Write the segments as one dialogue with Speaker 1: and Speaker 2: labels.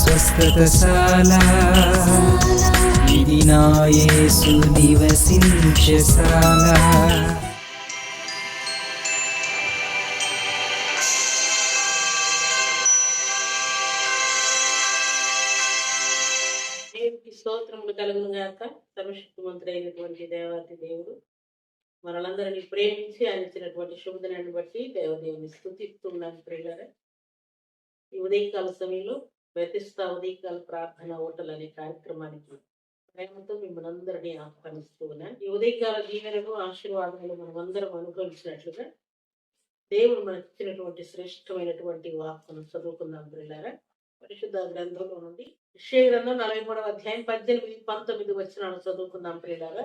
Speaker 1: స్వస్థతశాల. ఇది నా యేసు నివసించశాల
Speaker 2: స్తోత్రములు కలుగును గాక. సర్వశక్తిమంతుడు అయినటువంటి దేవాతి దేవుడు మనలందరినీ ప్రేమించి ఆయన ఇచ్చినటువంటి శుభదినాన్ని బట్టి దేవదేవుని స్థుతిస్తున్నాను ప్రియులరా. ఈ ఉదయకాల సమయంలో వ్యతిస్తా ఉదయకాల ప్రార్థన ఓటలు అనే కార్యక్రమానికి ప్రేమతో మిమ్మల్ని అందరినీ ఆహ్వానిస్తూ ఉన్నాను. ఈ ఉదయకాల దీవెనలు ఆశీర్వాదాలు మనం అందరం అనుభవించినట్లుగా దేవుడు మనకు ఇచ్చినటువంటి శ్రేష్టమైనటువంటి వాక్కును చదువుకుందాం ప్రియులారా. పరిశుద్ధ గ్రంథంలో నుండి విషయ గ్రంథం నలభై మూడవ అధ్యాయం పద్దెనిమిది పంతొమ్మిది వచ్చిన చదువుకుందాం ప్రియులారా.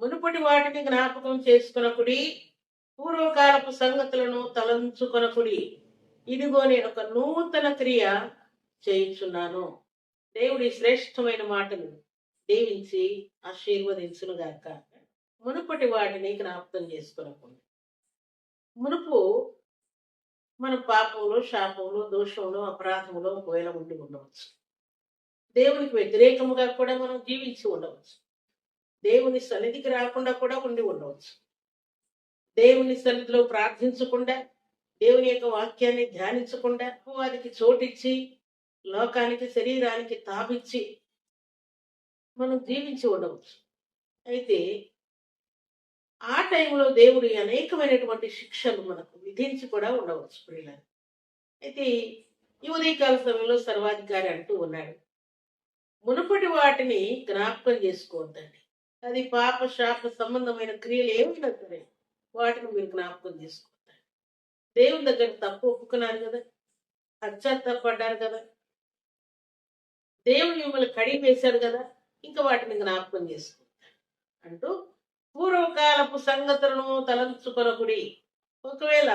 Speaker 2: మునుపటి వాటిని జ్ఞాపకం చేసుకునకుడి పూర్వకాలపు సంగతులను తలంచుకొనకుడి ఇదిగో నేను ఒక నూతన క్రియ చేయించున్నాను. దేవుడి శ్రేష్టమైన మాటలు దీవించి ఆశీర్వదించును గాక. మునుపటి వాటిని జ్ఞాపకం చేసుకునకుండా మునుపు మన పాపంలో శాపంలో దోషంలో అపరాధంలో ఒకవేళ ఉండి ఉండవచ్చు. దేవునికి వ్యతిరేకముగా కూడా మనం జీవించి ఉండవచ్చు. దేవుని సన్నిధికి రాకుండా కూడా ఉండి ఉండవచ్చు. దేవుని సన్నిధిలో ప్రార్థించకుండా దేవుని యొక్క వాక్యాన్ని ధ్యానించకుండా వారికి చోటిచ్చి లోకానికి శరీరానికి తాపిచ్చి మనం జీవించి ఉండవచ్చు. అయితే ఆ టైంలో దేవుడు అనేకమైనటువంటి శిక్షలు మనకు విధించి కూడా ఉండవచ్చు పిల్లలు అయితే ఈ ఉదయకాల సమయంలో సర్వాధికారి అంటూ ఉన్నాడు మునుపటి వాటిని జ్ఞాపకం చేసుకోవద్దండి. అది పాప శాప సంబంధమైన క్రియలు ఏమైనా సరే వాటిని మీరు జ్ఞాపకం చేసుకో దేవుని దగ్గర తప్పు ఒప్పుకున్నారు కదా? పశ్చాత్తాపడ్డారు కదా? దేవుని మిమ్మల్ని కడిగి వేశాడు కదా? ఇంకా వాటిని జ్ఞాపకం చేసుకుంటారు అంటూ పూర్వకాలపు సంగతులను తలంచుకొనకుడి. ఒకవేళ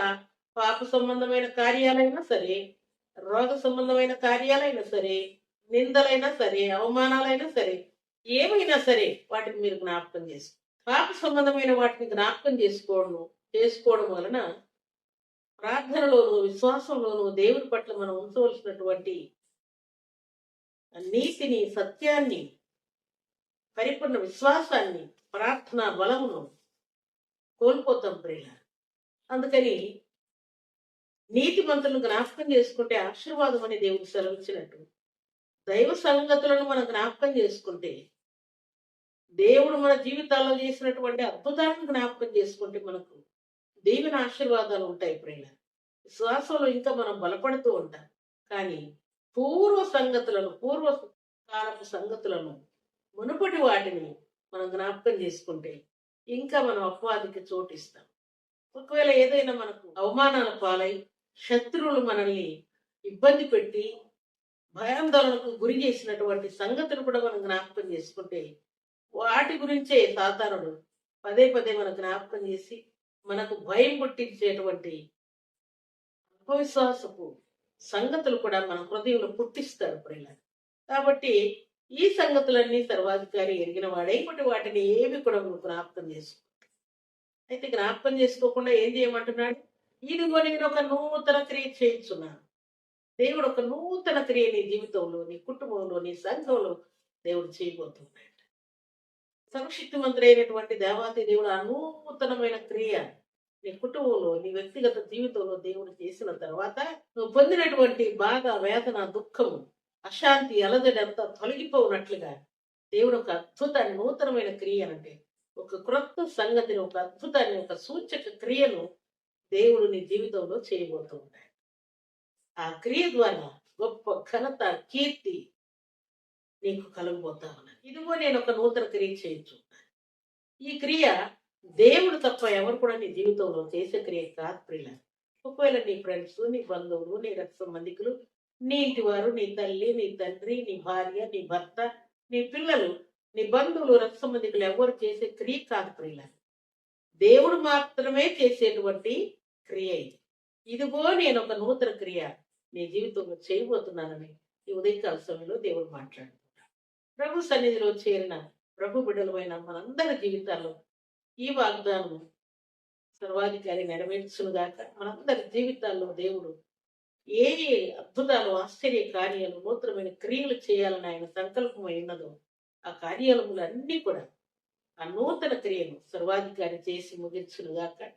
Speaker 2: పాప సంబంధమైన కార్యాలైనా సరే రోగ సంబంధమైన కార్యాలైనా సరే నిందలైనా సరే అవమానాలైనా సరే ఏమైనా సరే వాటిని మీరు జ్ఞాపకం చేసుకో పాప సంబంధమైన వాటిని జ్ఞాపకం చేసుకోవడం చేసుకోవడం వలన ప్రార్థనలోను విశ్వాసంలోను దేవుడి పట్ల మనం ఉంచవలసినటువంటి నీతిని సత్యాన్ని పరిపూర్ణ విశ్వాసాన్ని ప్రార్థన బలమును కోల్పోతాం ప్రియుల అందుకని నీతిమంతులను జ్ఞాపకం చేసుకుంటే ఆశీర్వాదం అని దేవుడు సెలవిచ్చినట్టు. దైవ సంగతులను మనం జ్ఞాపకం చేసుకుంటే దేవుడు మన జీవితాల్లో చేసినటువంటి అద్భుతాలను జ్ఞాపకం చేసుకుంటే మనకు దేవుని ఆశీర్వాదాలు ఉంటాయి ప్రియుల విశ్వాసంలో ఇంకా మనం బలపడుతూ ఉంటాం. కానీ పూర్వ సంగతులను పూర్వ కాలపు సంగతులను మునుపటి వాటిని మనం జ్ఞాపకం చేసుకుంటే ఇంకా మనం అపవాదికి చోటిస్తాం. ఒకవేళ ఏదైనా మనకు అవమానాల పాలై శత్రువులు మనల్ని ఇబ్బంది పెట్టి భయాందోళనకు గురి చేసినటువంటి సంగతులు కూడా మనం జ్ఞాపకం చేసుకుంటే వాటి గురించే సాధారణుడు పదే పదే మన జ్ఞాపకం చేసి మనకు భయం పుట్టించేటువంటి అవిశ్వాసపు సంగతులు కూడా మన హృదయంలో పుట్టిస్తారు ప్రేమ కాబట్టి ఈ సంగతులన్నీ సర్వాధికారి ఎరిగిన వాడై వాటిని ఏవి కూడా నువ్వు జ్ఞాపకం చేసుకో అయితే జ్ఞాపకం చేసుకోకుండా ఏం చేయమంటున్నాడు? ఇదిగో నేను ఒక నూతన క్రియ చేయించున్నాను. దేవుడు ఒక నూతన క్రియ నీ జీవితంలో నీ కుటుంబంలో నీ సంఘంలో దేవుడు చేయబోతున్నాడు. సర్వశక్తిమంతుడు అయినటువంటి దేవాతి దేవుడు అనూతనమైన నూతనమైన క్రియ. నీ కుటుంబంలో నీ వ్యక్తిగత జీవితంలో దేవుడు చేసిన తర్వాత నువ్వు పొందినటువంటి బాధ వేదన దుఃఖము అశాంతి అలజడి అంతా తొలగిపోనట్లుగా దేవుడు ఒక అద్భుతాన్ని నూతనమైన క్రియ అంటే ఒక క్రొత్త సంగతిని ఒక అద్భుతాన్ని ఒక సూచక క్రియను దేవుడు నీ జీవితంలో చేయబోతూ ఉంటాడు. ఆ క్రియ ద్వారా గొప్ప ఘనత కీర్తి నీకు కలగబోతా ఉన్నాను ఇదిగో నేను ఒక నూతన క్రియ చేయొచ్చు ఈ క్రియ దేవుడు తప్ప ఎవరు కూడా నీ జీవితంలో చేసే క్రియ కాదు ప్రియుల ఒకవేళ నీ ఫ్రెండ్స్ నీ బంధువులు నీ రక్త సంబంధికులు నీ ఇంటి వారు నీ తల్లి నీ తండ్రి నీ భార్య నీ భర్త నీ పిల్లలు నీ బంధువులు రక్త సంబంధికులు ఎవరు చేసే క్రియ కాదు ప్రియుల దేవుడు మాత్రమే చేసేటువంటి క్రియ ఇది. ఇదిగో నేను ఒక నూతన క్రియ నీ జీవితంలో చేయబోతున్నానని ఈ ఉదయకాల సమయంలో దేవుడు మాట్లాడుతున్నాడు ప్రభు సన్నిధిలో చేరిన ప్రభు బిడ్డలమైన మనందరి జీవితాల్లో ఈ వాగ్దానం సర్వాధికారి నెరవేర్చునుగాక. మనందరి జీవితాల్లో దేవుడు ఏ అద్భుతాలు ఆశ్చర్య కార్యాలు నూతనమైన క్రియలు చేయాలని ఆయన సంకల్పం ఉన్నదో ఆ కార్యాలములన్నీ కూడా ఆ నూతన క్రియను సర్వాధికారి చేసి ముగించునుగాక.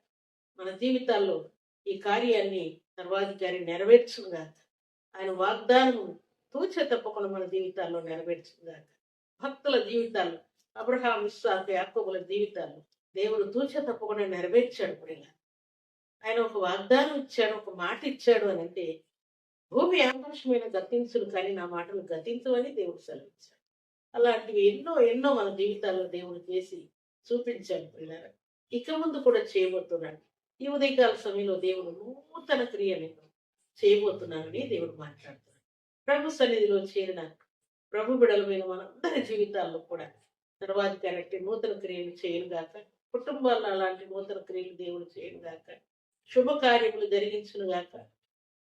Speaker 2: మన జీవితాల్లో ఈ కార్యాన్ని సర్వాధికారి నెరవేర్చునుగాక. ఆయన వాగ్దానము తూచ తప్పకుండా మన జీవితాల్లో నెరవేర్చునుగాక భక్తుల జీవితాల్లో అబ్రహాం ఇస్సాక్ యాకోబుల జీవితాల్లో దేవుడు తూచ తప్పకుండా నెరవేర్చాడు ప్రియుల ఆయన ఒక వాగ్దానం ఇచ్చాడు ఒక మాట ఇచ్చాడు అని అంటే భూమి ఆకాశమైన గతించులు కానీ నా మాటలు గతించవని దేవుడు సెలవిచ్చాడు. అలాంటివి ఎన్నో ఎన్నో మన జీవితాల్లో దేవుడు చేసి చూపించాడు పిల్లలు ఇక ముందు కూడా చేయబోతున్నాడు. ఈ ఉదయకాల సమయంలో దేవుడు నూతన క్రియని చేయబోతున్నానని దేవుడు మాట్లాడుతున్నాడు. ప్రభు సన్నిధిలో చేరిన ప్రభు బిడలమైన మనందరి జీవితాల్లో కూడా సర్వాధికారి నూతన క్రియలు చేయనుగాక కుటుంబాల్లో అలాంటి నూతన క్రియలు దేవుడు చేయనుగాక శుభకార్యములు జరిగించునుగాక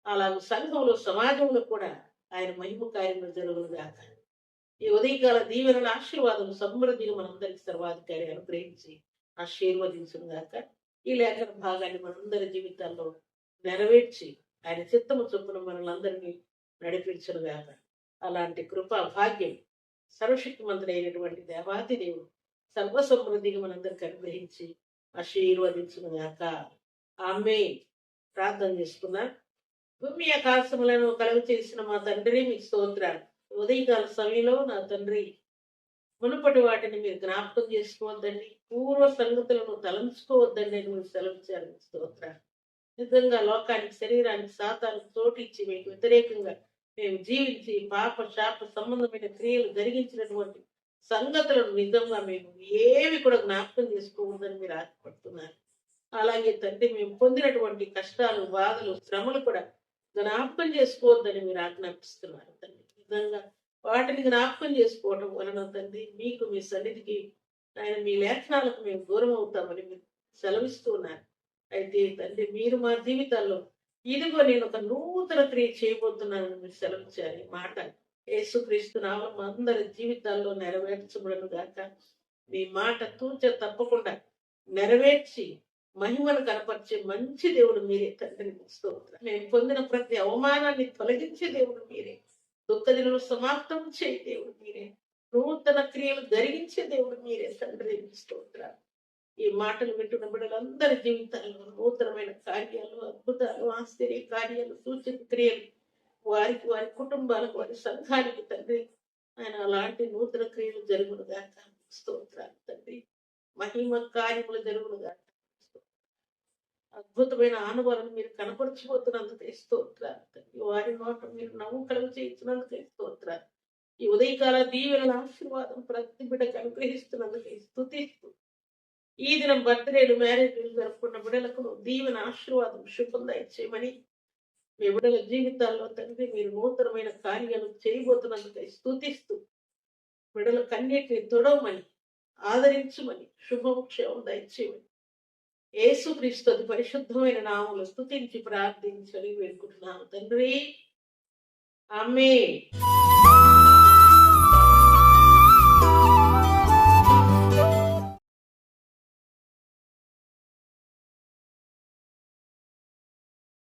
Speaker 2: అలాగే సంఘంలో సమాజంలో కూడా ఆయన మహిమ కార్యములు జరుగునుగాక ఈ ఉదయకాల దీవెనల ఆశీర్వాదం సమృద్ధిగా మనందరికి సర్వాధికారి అనుగ్రహించి ఆశీర్వదించునుగాక ఈ లేఖన భాగాన్ని మనందరి జీవితాల్లో నెరవేర్చి ఆయన చిత్తము చొప్పున మనల్ని నడిపించునుగాక అలాంటి కృపా భాగ్యం సర్వశక్తిమంతుడైనటువంటి దేవాది దేవుడు సర్వసమృద్ధిగా మనందరికి అనుగ్రహించి ఆశీర్వదించునుగాక ఆమె ప్రార్థన చేసుకున్నా భూమి ఆకాశములను కలుగు చేసిన మా తండ్రి మీకు స్తోత్రాలు. ఉదయకాల సమయంలో నా తండ్రి మునుపటి వాటిని మీరు జ్ఞాపకం చేసుకోవద్దండి. పూర్వ సంగతులను తలంచుకోవద్దండి అని మీరు సెలవిచ్చారు. స్తోత్రాలు. నిజంగా లోకానికి శరీరానికి సాతానికి చోటిచ్చి మీకు వ్యతిరేకంగా మేము జీవించి పాప శాప సంబంధమైన క్రియలు జరిగించినటువంటి సంగతులను నిజంగా మేము ఏవి కూడా జ్ఞాపకం చేసుకోవద్దని మీరు ఆశపడుతున్నారు. అలాగే తండ్రి మేము పొందినటువంటి కష్టాలు బాధలు శ్రమలు కూడా జ్ఞాపకం చేసుకోవద్దని మీరు ఆజ్ఞాపిస్తున్నారు తండ్రి. నిజంగా వాటిని జ్ఞాపకం చేసుకోవడం వలన తండ్రి మీకు మీ సన్నిధికి ఆయన మీ లేఖనాలకు మేము దూరం అవుతామని మీరు సెలవిస్తున్నారు అయితే తండ్రి మీరు మా జీవితాల్లో ఇదిగో నేను ఒక నూతన క్రియ చేయబోతున్నాను మీరు సెలవిచ్చారు మాట యేసుక్రీస్తు నామం అందరి జీవితాల్లో నెరవేర్చబడను గాక. మీ మాట తూచ తప్పకుండా నెరవేర్చి మహిమను కనపరిచే మంచి దేవుడు మీరే తండ్రి స్తోత్రం. మేము పొందిన ప్రతి అవమానాన్ని తొలగించే దేవుడు మీరే. దుఃఖ సమాప్తం చేయ దేవుడు మీరే. నూతన క్రియలు జరిగించే దేవుడు మీరే తండ్రి స్తోత్ర. మాటలు వింటున్న బిడ్డలందరి జీవితాల్లో నూతనమైన కార్యాలు అద్భుతాలు ఆశ్చర్య కార్యాలు సూచన క్రియలు వారికి వారి కుటుంబాలకు వారి సంఘానికి తండ్రి. ఆయన అలాంటి నూతన క్రియలు జరుగును గాక. స్తోత్రాలు తండ్రి. మహిమ కార్యములు జరుగును గాక. అద్భుతమైన ఆనుభవాలను మీరు కనపరచిపోతున్నందుకు స్తోత్రాలు తండ్రి. వారి నోట మీరు నవ్వు కలుగు చేయించినందుకే స్తోత్రాలు. ఈ ఉదయకాల దీవెనల ఆశీర్వాదం ప్రతి బిడ్డకు అనుగ్రహిస్తున్నందుకే స్థుతిస్తూ ఈ దినం బర్త్డేలు మ్యారేజ్లు జరుపుకున్న బిడలకు దీవెన ఆశీర్వాదం శుభం దయచేయమని మీ బిడల జీవితాల్లో తండ్రి మీరు నూతనమైన కార్యాలు చేయబోతున్నందుకై స్థుతిస్తూ బిడల కన్నీటిని తొడవమని ఆదరించమని శుభముక్షేమం దయచేయమని యేసుక్రీస్తు అది పరిశుద్ధమైన నామలు స్థుతించి ప్రార్థించని వేడుకుంటున్నాను తండ్రి. ఆమె